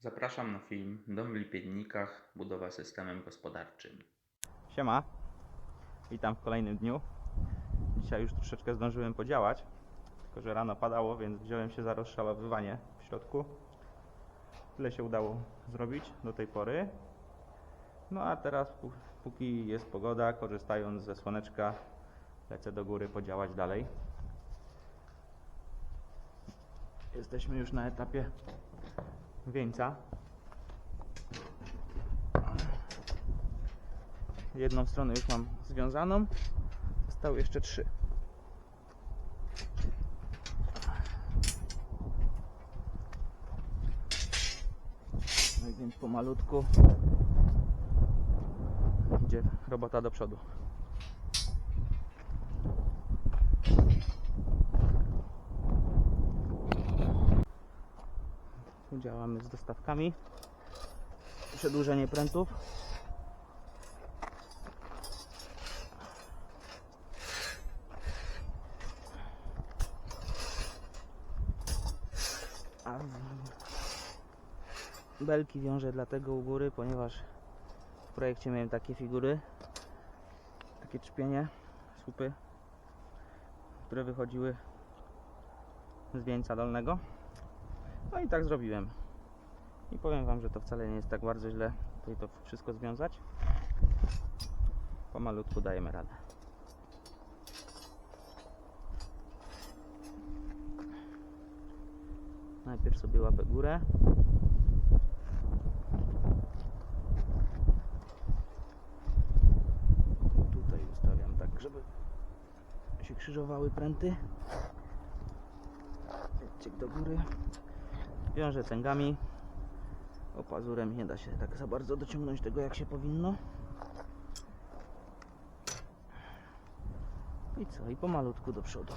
Zapraszam na film Dom w Lipiednikach, budowa systemem gospodarczym. Siema, witam w kolejnym dniu. Dzisiaj już troszeczkę zdążyłem podziałać, tylko że rano padało, więc wziąłem się za rozszalowywanie w środku. Tyle się udało zrobić do tej pory. No a teraz, pó- póki jest pogoda, korzystając ze słoneczka, lecę do góry podziałać dalej. Jesteśmy już na etapie wieńca. Jedną stronę już mam związaną. Zostały jeszcze trzy. No i więc pomalutku idzie robota do przodu. Działamy z dostawkami. Przedłużenie prętów. A belki wiążę dlatego u góry, ponieważ w projekcie miałem takie figury, takie czpienie, słupy, które wychodziły z wieńca dolnego. No i tak zrobiłem. I powiem Wam, że to wcale nie jest tak bardzo źle tutaj to wszystko związać. Pomalutku dajemy radę. Najpierw sobie łapę górę. Tutaj ustawiam tak, żeby się krzyżowały pręty. Ciek do góry. Wiążę cęgami. O pazurem nie da się tak za bardzo dociągnąć tego jak się powinno. I co? I pomalutku do przodu.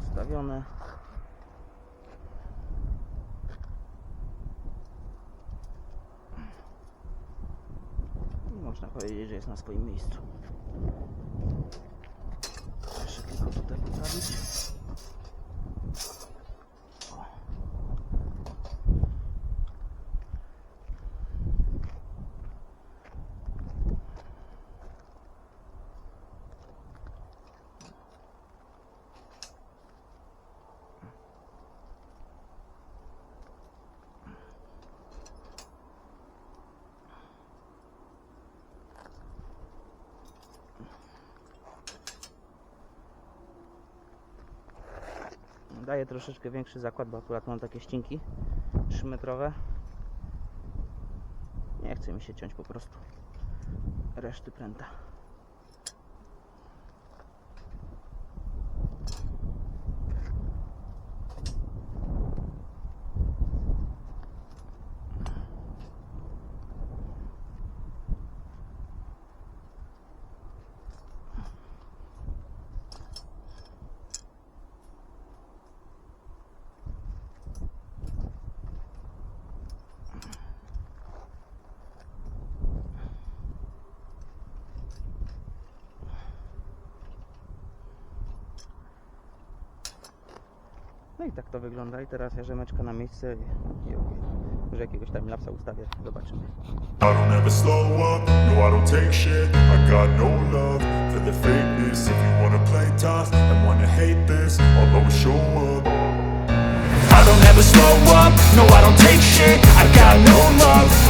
Ustawione. I można powiedzieć, że jest na swoim miejscu. Jeszcze tylko tutaj poprawić. Daję troszeczkę większy zakład, bo akurat mam takie ścinki 3 metrowe. Nie chce mi się ciąć po prostu reszty pręta. No i tak to wygląda. I teraz ja rzemeczka na miejsce i, i jakiegoś time lapsa ustawię, zobaczymy. I don't ever slow up, no I don't take shit. I got no love for the If you wanna play and wanna hate this I don't ever slow up, no I don't take shit. I got no love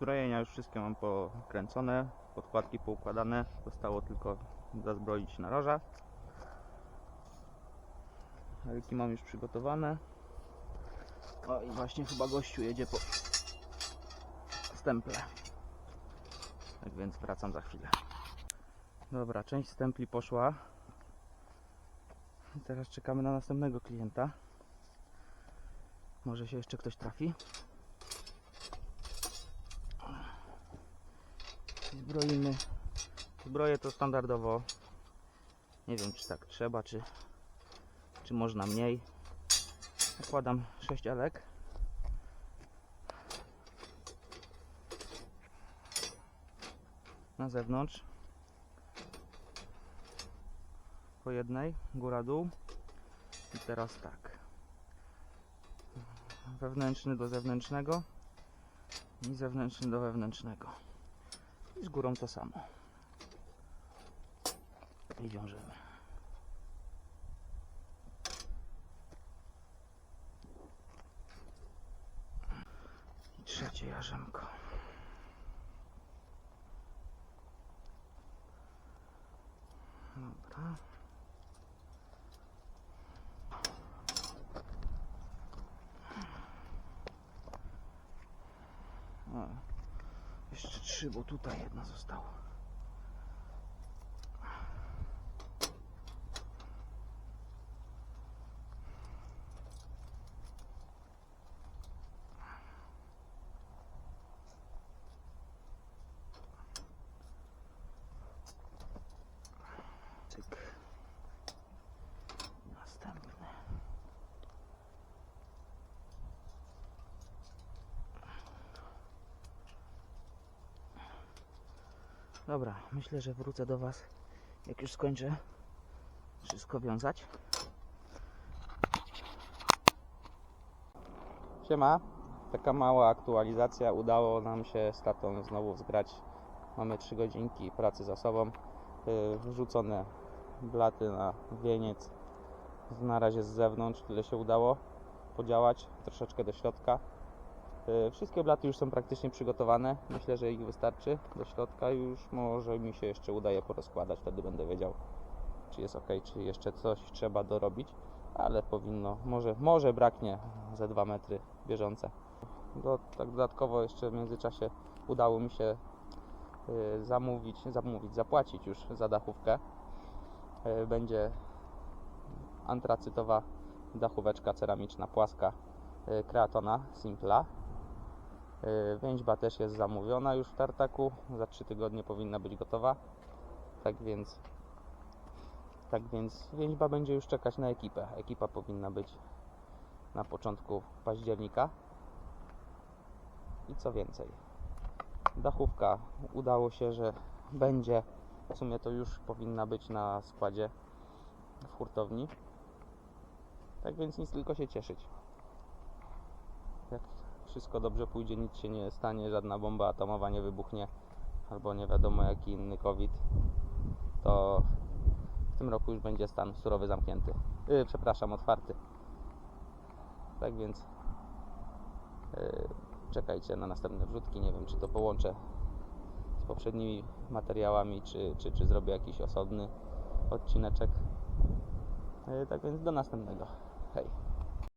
Zbrojenia już wszystkie mam pokręcone, podkładki poukładane. Zostało tylko zazbroić naroża. Helki mam już przygotowane. O i właśnie chyba gościu jedzie po stemple. Tak więc wracam za chwilę. Dobra, część stempli poszła. Teraz czekamy na następnego klienta. Może się jeszcze ktoś trafi. Zbroimy. Zbroję to standardowo. Nie wiem czy tak trzeba, czy, czy można mniej. Nakładam 6 elek. Na zewnątrz. Po jednej, góra dół. I teraz tak. Wewnętrzny do zewnętrznego i zewnętrzny do wewnętrznego. I z górą to samo. I wiążemy. I trzecie jarzemko. Dobra. O, jeszcze trzy, bo tutaj jedna została. Cyk. Następny. Dobra, myślę, że wrócę do Was, jak już skończę wszystko wiązać. Siema, taka mała aktualizacja. Udało nam się z tatą znowu zgrać. Mamy 3 godzinki pracy za sobą. Yy, Wrzucone blaty na wieniec. Na razie z zewnątrz, tyle się udało podziałać, troszeczkę do środka. E, Wszystkie blaty już są praktycznie przygotowane. Myślę, że ich wystarczy do środka. Już może mi się jeszcze udaje porozkładać, wtedy będę wiedział, czy jest ok, czy jeszcze coś trzeba dorobić. Ale powinno, może, może braknie ze 2 metry bieżące. Do, tak dodatkowo jeszcze w międzyczasie udało mi się e, zamówić, zamówić, zapłacić już za dachówkę. E, Będzie antracytowa dachóweczka ceramiczna, płaska Kreatona Simpla. Yy, Więźba też jest zamówiona już w tartaku. Za 3 tygodnie powinna być gotowa. Tak więc tak więc więźba będzie już czekać na ekipę. Ekipa powinna być na początku października. I co więcej? Dachówka udało się, że będzie. W sumie to już powinna być na składzie w hurtowni. Tak więc nic tylko się cieszyć. Jak wszystko dobrze pójdzie, nic się nie stanie, żadna bomba atomowa nie wybuchnie, albo nie wiadomo jaki inny COVID, to w tym roku już będzie stan surowy zamknięty. Yy, przepraszam, otwarty. Tak więc yy, czekajcie na następne wrzutki. Nie wiem, czy to połączę z poprzednimi materiałami, czy, czy, czy zrobię jakiś osobny odcineczek. Yy, tak więc do następnego. Hej.